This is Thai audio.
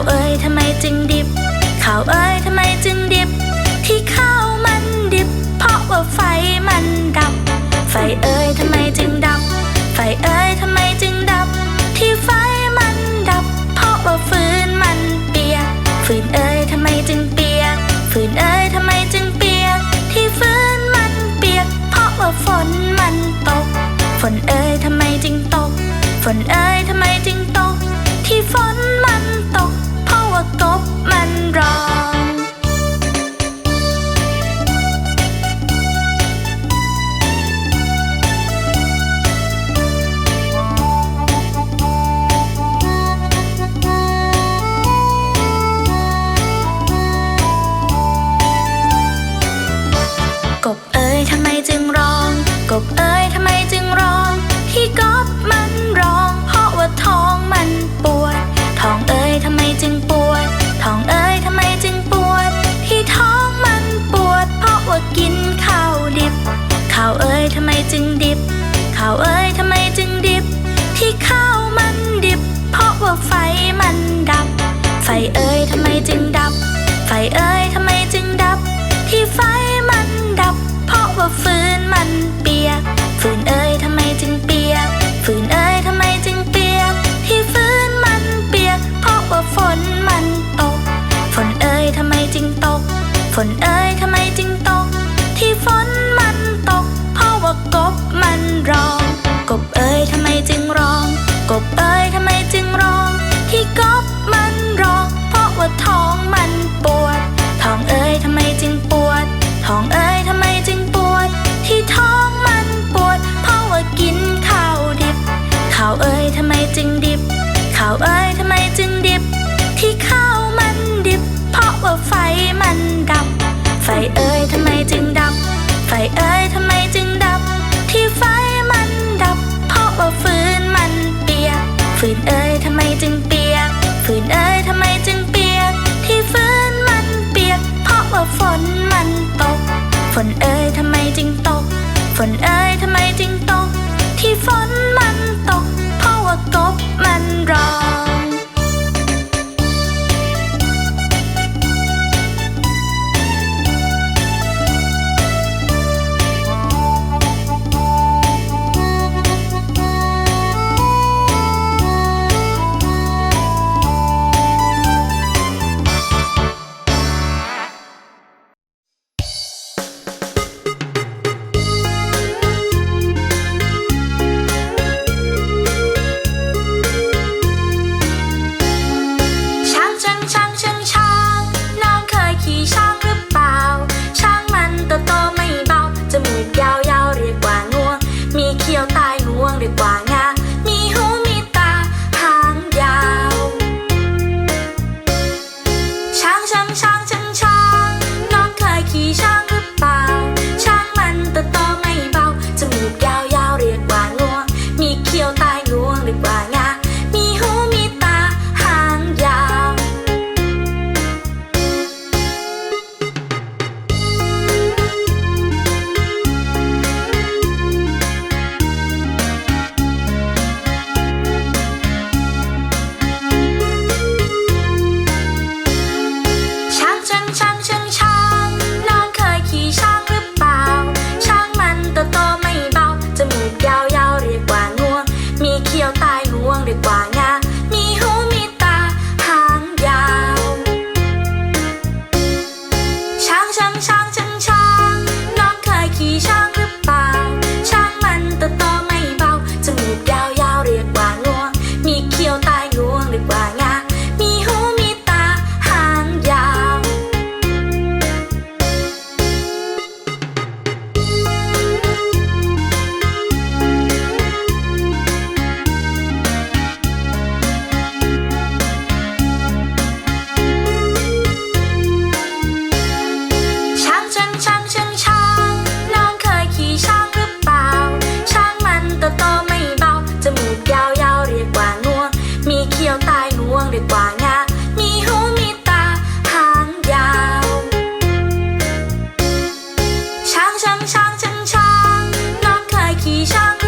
ขาวเอ้ยทำไมจึงดิบ ข่าวเอ้ยทำไมจึงาวเอ้ยทำไมจึงดิบ ข้าวเอ้ยทำไมจึงดิบ ที่ข้าวมันดิบ เพราะว่าไฟมันดับ ไฟเอ้ยทำไมจึงดับ ไฟเอ้ยทำไมจึงดับ ที่ไฟมันดับ เพราะว่าฟืนมันปิด ว่ท้องมันปวด ท้องเอ้ยทำไมจึงปวด ท้องเอ้ย 衣裳